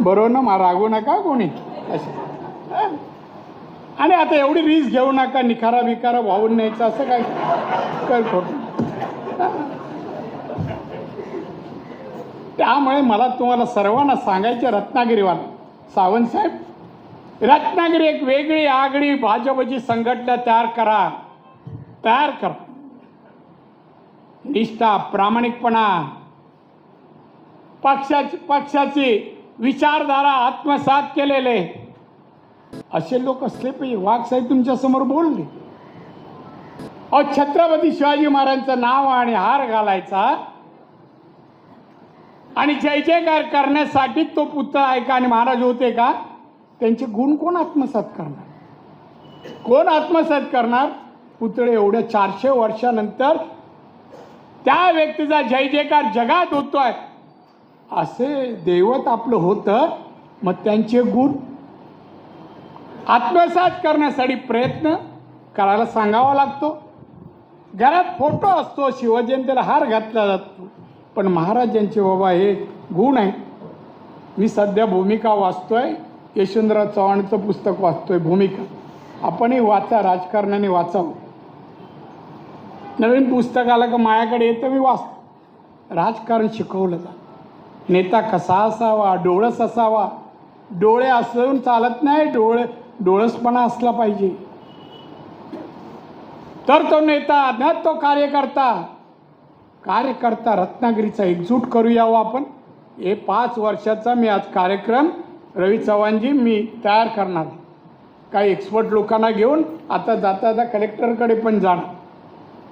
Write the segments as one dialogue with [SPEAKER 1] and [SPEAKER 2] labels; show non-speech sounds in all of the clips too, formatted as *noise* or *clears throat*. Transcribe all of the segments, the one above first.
[SPEAKER 1] बरोबर ना मा रागू नका कोणी. असं आणि आता एवढी रिस्क घेऊ नका निखारा बिखारा वाहून न्यायचं असं काय? कर त्यामुळे मला तुम्हाला सर्वांना सांगायचे रत्नागिरीवाला. सावंत साहेब रत्नागिरी एक वेगळी आगळी भाजपची संघटना तयार करा. तयार करा. निष्ठा प्रामाणिकपणा. पक्षाची पक्षाची विचारधारा आत्मसात केलेले. असे लोक असले पाहिजे वाघसाहेब तुमच्यासमोर बोलले. अहो छत्रपती शिवाजी महाराजांचं नाव आणि हार घालायचा. आणि जय जयकार करण्यासाठी तो पुतळा आहे का आणि महाराज होते का? त्यांचे गुण कोण आत्मसात करणार? कोण आत्मसात करणार? पुतळे एवढ्या चारशे वर्षानंतर त्या व्यक्तीचा जय जयकार जगात होतोय. असे दैवत आपलं होतं मग त्यांचे गुण. आत्मसात करण्यासाठी प्रयत्न करायला सांगावा लागतो. घरात फोटो असतो शिवजयंतीला हार घातला जातो. पण महाराजांचे बाबा हे गुण आहे. मी सध्या भूमिका वाचतोय यशवंतराव चव्हाणचं पुस्तक वाचतोय भूमिका. आपणही वाचा राजकारणाने वाचावं नवीन पुस्तक आलं का माझ्याकडे येतं मी वाचतो. राजकारण शिकवलं जातं. नेता कसा असावा डोळस असावा डोळे असून चालत नाही डोळे डोळसपणा असला पाहिजे. तर तो नेता न तो कार्यकर्ता. कार्यकर्ता रत्नागिरीचा एकजूट करूया हो आपण. हे पाच वर्षाचा मी आज कार्यक्रम रवी चव्हाणजी मी तयार करणार काही एक्सपर्ट लोकांना घेऊन आता जाता जाता कलेक्टरकडे पण जाणार.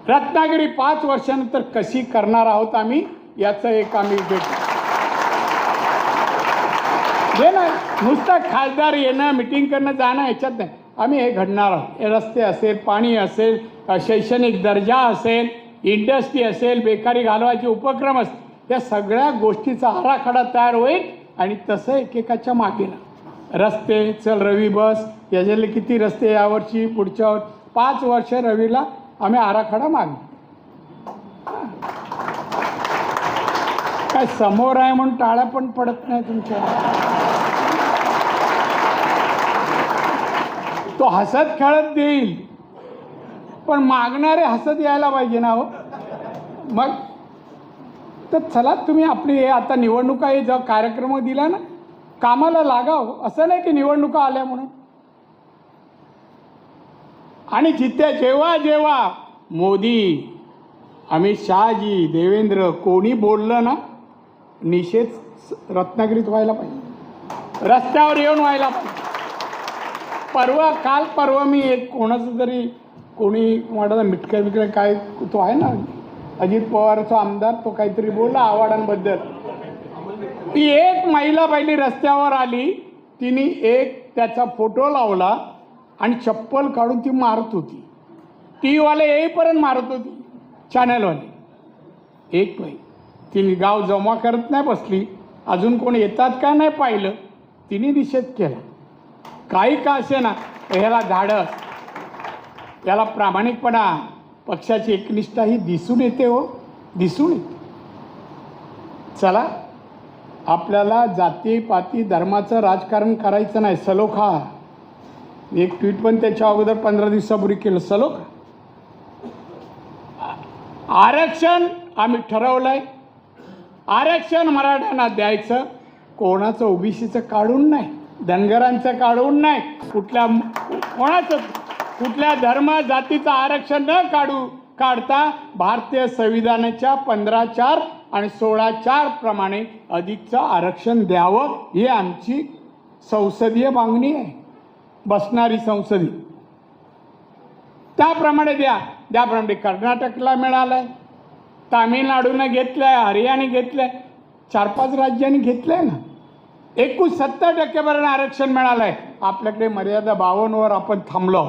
[SPEAKER 1] रत्नागिरी पाच वर्षानंतर कशी करणार आहोत आम्ही याचं एक आम्ही भेट हे ना नुसतं खासदार येणं मिटिंग करणं जाणं याच्यात नाही. आम्ही हे घडणार आहोत. हे रस्ते असेल पाणी असेल शैक्षणिक दर्जा असेल इंडस्ट्री असेल बेकारी घालवायचे उपक्रम असतील या सगळ्या गोष्टीचा आराखडा तयार होईल आणि तसं एकेकाच्या मागेला रस्ते चल रवी बस याच्यातले किती रस्ते यावर्षी पुढच्या पाच वर्ष रवीला आम्ही आराखडा मागू काय समोर आहे म्हणून टाळ्या पण पडत नाही तुमच्या. तो हसत खेळत देईल. पण मागणारे हसत यायला पाहिजे ना हो. मग? तर चला तुम्ही आपली हे आता निवडणुका हे जेव्हा कार्यक्रम दिला ना कामाला लागाव. असं नाही की निवडणुका आल्या म्हणून. आणि जिथे जेव्हा जेव्हा मोदी अमित शहाजी देवेंद्र कोणी बोललं ना निषेध रत्नागिरीत व्हायला पाहिजे. रस्त्यावर येऊन व्हायला पाहिजे. परवा काल परवा मी एक कोणाचं तरी कोणी म्हणाला मिटकं बिटक्या काय तो आहे ना अजित पवारचा आमदार तो काहीतरी बोलला आव्हाडांबद्दल. ती एक महिला पहिली रस्त्यावर आली तिने एक त्याचा फोटो लावला आणि चप्पल काढून ती मारत होती. टीवाले येईपर्यंत मारत होती चॅनलवाले एक बाई तिने गाव जमा करत नाही बसली अजून कोण येतात का नाही पाहिलं तिने निषेध केला. काही का असे ना ह्याला धाडस. याला प्रामाणिकपणा पक्षाची एकनिष्ठा ही दिसून येते हो. दिसून येते. चला आपल्याला जाती पाती धर्माचं राजकारण करायचं नाही सलोखा. एक ट्विट पण त्याच्या अगोदर पंधरा दिवसापूर्वी केलं सलोखा. आरक्षण आम्ही ठरवलं आहे आरक्षण मराठ्यांना द्यायचं कोणाचं ओबीसीचं काढून नाही. धनगरांचं काढून नाही कुठल्या कोणाचं कुठल्या धर्म जातीचं आरक्षण न काढू काढता भारतीय संविधानाच्या पंधरा चार आणि सोळा चार प्रमाणे अधिकचं आरक्षण द्यावं ही आमची संसदीय मागणी आहे. बसणारी संसदी. त्याप्रमाणे द्या. त्याप्रमाणे कर्नाटकला मिळालं आहे तामिळनाडूनं घेतलं घेतलंय हरियाणे आहे चार पाच राज्यांनी घेतलं आहे ना. एकूण सत्तर टक्केपर्यंत आरक्षण मिळालं आहे आपल्याकडे मर्यादा बावन्नवर आपण थांबलो.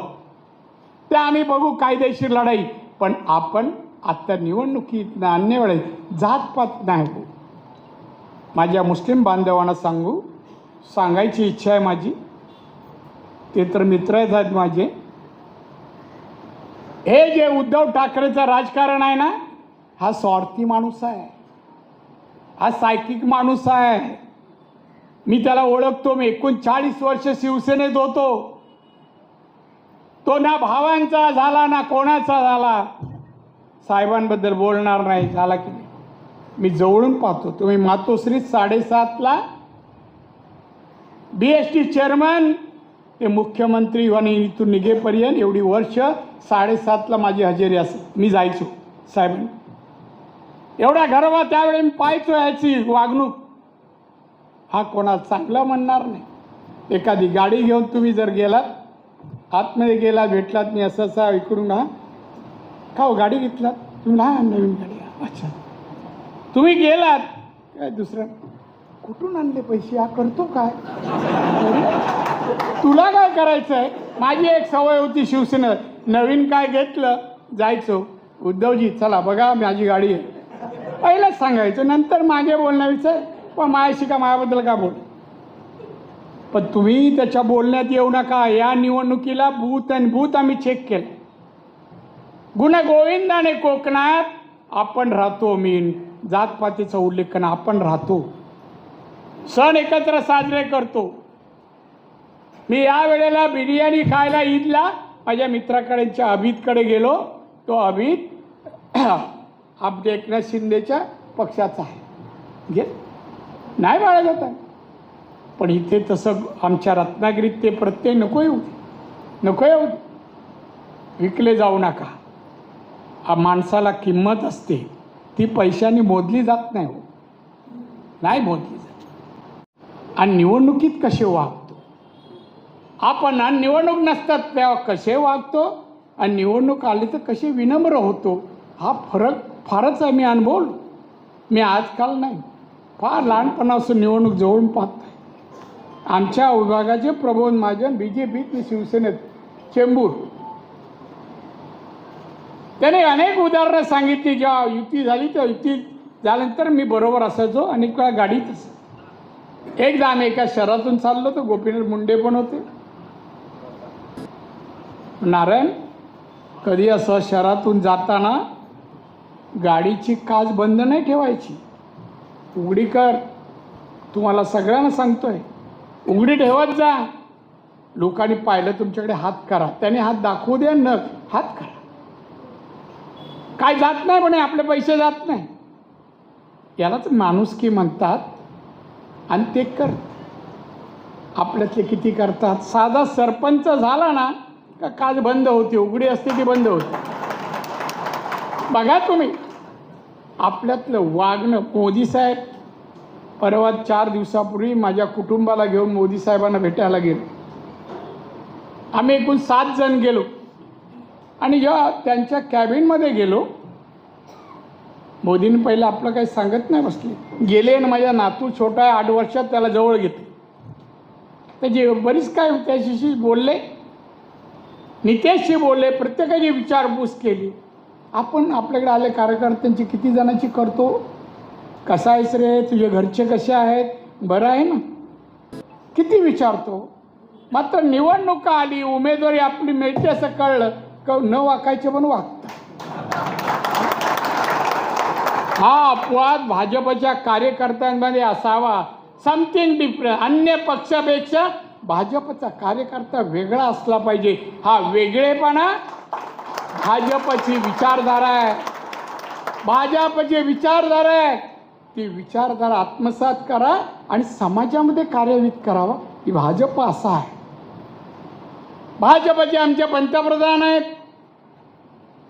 [SPEAKER 1] ते आम्ही बघू कायदेशीर लढाई. पण आपण आत्ता निवडणुकीत अन्य वेळेस जातपात नाही हो माझ्या मुस्लिम बांधवांना सांगू सांगायची इच्छा आहे माझी. ते तर मित्र आहेत माझे. हे जे उद्धव ठाकरेचं राजकारण आहे ना हा स्वार्थी माणूस आहे. हा सायकिक माणूस आहे. मी त्याला ओळखतो मी एकोणचाळीस वर्ष शिवसेनेत होतो. तो ना भावांचा झाला ना कोणाचा झाला साहेबांबद्दल बोलणार नाही झाला की नाही. मी जवळून पाहतो. तुम्ही मातोश्री साडेसातला बी एस टी चेअरमन ते मुख्यमंत्री आणि इथून निघेपर्यंत एवढी वर्ष साडेसातला माझी हजेरी असे मी जायचो साहेबांनी. एवढ्या गर्व त्यावेळी मी पाहायचो याची वागणूक. हा कोणाला चांगला म्हणणार नाही. एखादी गाडी घेऊन तुम्ही जर गेलात आतमध्ये गेला भेटलात मी असं असं इकडून हा का हो गाडी घेतलात. तुम्ही हा नवीन गाडी अच्छा. तुम्ही गेलात काय दुसरं? कुठून आणले पैसे? हा करतो काय? तुला काय करायचं आहे माझी एक सवय होती शिवसेनेत नवीन काय घेतलं? जायचो. उद्धवजी चला बघा माझी गाडी आहे. पहिलंच सांगायचं. नंतर मागे बोलणं विचार. पण मायाशी का मायाबद्दल का बोल? पण तुम्ही त्याच्या बोलण्यात येऊ नका. या निवडणुकीला भूत आणि भूत आम्ही चेक केलं गुन्हा गोविंदाने कोकणात आपण राहतो मीन जातपातीचा उल्लेख करणं आपण राहतो. सण एकत्र साजरे करतो. मी या वेळेला बिर्याणी खायला ईदला माझ्या मित्राकडेच्या अभितकडे गेलो. तो अभित *clears throat* आपल्या एकनाथ शिंदेच्या पक्षाचा आहे. घे. नाही बाळगत आहे. पण इथे तसं आमच्या रत्नागिरीत ते प्रत्यय नको येऊ हो. नको येऊ हो. विकले जाऊ नका. हा माणसाला किंमत असते ती पैशाने मोजली जात नाही हो. नाही मोजली जात. आणि निवडणुकीत कसे वागतो? आपण आणि निवडणूक नसतात तेव्हा कसे वागतो? आणि निवडणूक आली तर कसे विनम्र होतो? हा फरक फारच आम्ही अनुभव अनुभवलो. मी आजकाल नाही. फार लहानपणापासून निवडणूक जवळून पाहत नाही. आमच्या विभागाचे Prabodh Mahajan B J P ते शिवसेनेत चेंबूर. त्याने अनेक उदाहरणं सांगितली जेव्हा युती झाली तेव्हा युती झाल्यानंतर मी बरोबर असायचो अनेक वेळा गाडीत असायचो. एकदा आम्ही एका शहरातून चाललो तर गोपीनाथ मुंडे पण होते. नारायण कधी असं शहरातून जाताना गाडीची काच बंद नाही ठेवायची. उघडी कर. तुम्हाला सगळ्यांना सांगतोय उघडी ठेवत जा. लोकांनी पाहिलं तुमच्याकडे हात करा. त्याने हात दाखवू द्या न हात करा. काय जात नाही म्हणे आपले पैसे जात नाही. यालाच माणुसकी म्हणतात आणि ते कर. आपल्यातले किती करतात? साधा सरपंच झाला ना का काच बंद होती उघडी असते ती बंद होती. बघा तुम्ही. आपल्यातलं वागणं मोदी साहेब. परवा चार दिवसापूर्वी माझ्या कुटुंबाला घेऊन मोदी साहेबांना भेटायला गेलो. आम्ही एकूण सात जण गेलो. आणि जेव्हा त्यांच्या कॅबिनमध्ये गेलो मोदींनी पहिलं आपलं काही सांगत नाही बसले. गेले आणि माझा नातू छोटा आहे आठ वर्षात त्याला जवळ घेतले. त्याची बरीच काय त्याच्याशी बोलले नितेशशी बोलले प्रत्येकाची विचारपूस केली. आपण आपल्याकडे आले कार्यकर्त्यांची किती जणांची करतो? कसा आहेस रे? तुझे घरचे कसे आहेत? बरं आहे ना? किती विचारतो? मात्र निवडणुका आली उमेदवारी आपली मिळते असं कळलं. का न वाकायचे पण वागतात. हा अपवाद भाजपच्या कार्यकर्त्यांमध्ये असावा. समथिंग डिफरंट अन्य पक्षापेक्षा भाजपचा कार्यकर्ता वेगळा असला पाहिजे. हा वेगळेपणा भाजपची विचारधारा आहे. भाजपची विचारधारा आहे ती विचारधारा आत्मसात करा आणि समाजामध्ये कार्यान्वित करावा. की भाजप असा आहे. भाजपचे आमचे पंतप्रधान आहेत.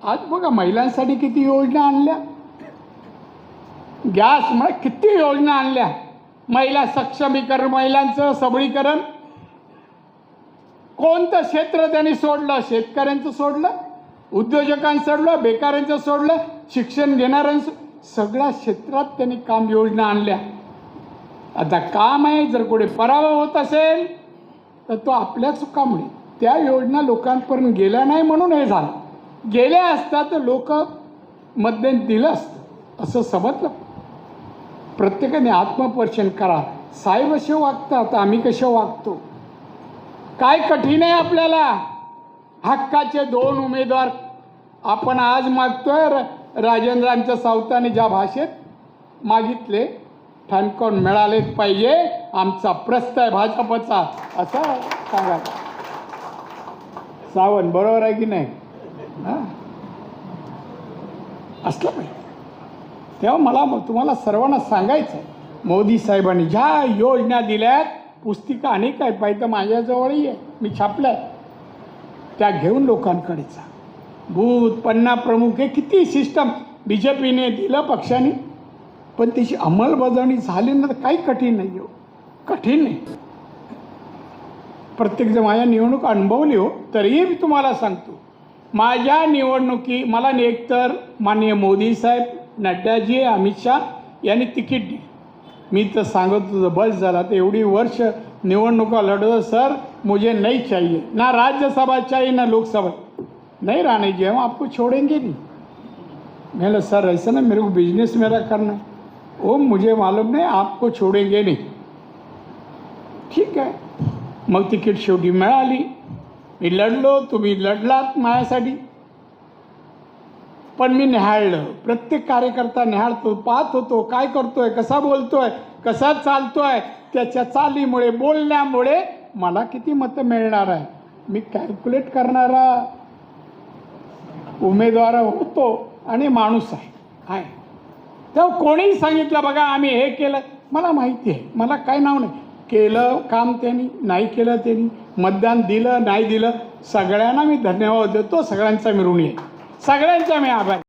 [SPEAKER 1] आज बघा महिलांसाठी किती योजना आणल्या. गॅस म्हणजे किती योजना आणल्या. महिला सक्षमीकरण महिलांचं सबळीकरण. कोणतं क्षेत्र त्यांनी सोडलं? शेतकऱ्यांचं सोडलं? उद्योजकांचं सोडलं बेकारांचं सोडलं शिक्षण घेणाऱ्यांचं सगळ्या क्षेत्रात त्यांनी काम योजना आणल्या. आता काम आहे जर कोणी पराभव होत असेल तर तो आपल्या चुकामुळे त्या योजना लोकांपर्यंत गेल्या नाही म्हणून हे झालं. गेल्या असता तर लोक मध्यंत दिलं असतं असं समजलं. प्रत्येकाने आत्मपरीक्षण करा. साहेब असे वागतात आम्ही कसे वागतो? काय कठीण आहे आपल्याला? हक्काचे दोन उमेदवार आपण आज मागतोय. र राजेंद्रांच्या सावताने ज्या भाषेत मागितले ठणकावून मिळालेच पाहिजे आमचा प्रस्ताव आहे भाजपचा असं सांगा. सावंत बरोबर आहे की नाही? हां? असलं पाहिजे. तेव्हा मला मग तुम्हाला सर्वांना सांगायचं आहे. मोदी साहेबांनी ज्या योजना दिल्यात पुस्तिका अनेक आहे पाहिजे माझ्याजवळही आहे. मी छापल्या. त्या घेऊन लोकांकडे जा. भूत पन्ना प्रमुख हे किती सिस्टम बी जे पीने दिलं पक्षाने. पण त्याची अंमलबजावणी झाली ना तर काही कठीण नाही हो. कठीण नाही. प्रत्येकजण माझ्या निवडणूक अनुभवली हो तरीही मी तुम्हाला सांगतो. माझ्या निवडणुकी मला एकतर माननीय मोदी साहेब नड्डाजी अमित शहा यांनी तिकीट दिली. मी तर सांगत होतो बस झाला तर एवढी वर्ष निवडणुका लढवत सर मुझे नहीं चाहिए। ना राज्यसभा चाहिए ना लोकसभा। नहीं रानी जी हम आपको छोड़ेंगे नहीं। मैं सर ऐसा ना मेरे को बिजनेस मेरा करना है। ओ मुझे मालूम नहीं आपको छोड़ेंगे नहीं। ठीक आहे मग तिकीट शेवटी मिळाली। मी लढलो तुम्ही लढलात माझ्यासाठी। पण मी निहाळलं। प्रत्येक कार्यकर्ता निहाळतो पाहत होतो काय करतोय कसा बोलतोय कसा चालतोय त्याच्या चालीमुळे बोलण्यामुळे मला किती मतं मिळणार आहे? मी कॅल्क्युलेट करणारा उमेदवार होतो आणि माणूस आहे. आहे. तेव्हा कोणीही सांगितलं बघा आम्ही हे केलं. मला माहिती आहे. मला काय नाव नाही. केलं काम त्यांनी नाही केलं त्यांनी. मतदान दिलं नाही दिलं. सगळ्यांना मी धन्यवाद देतो. सगळ्यांचा मी ऋणी आहे. सगळ्यांचा मी आभार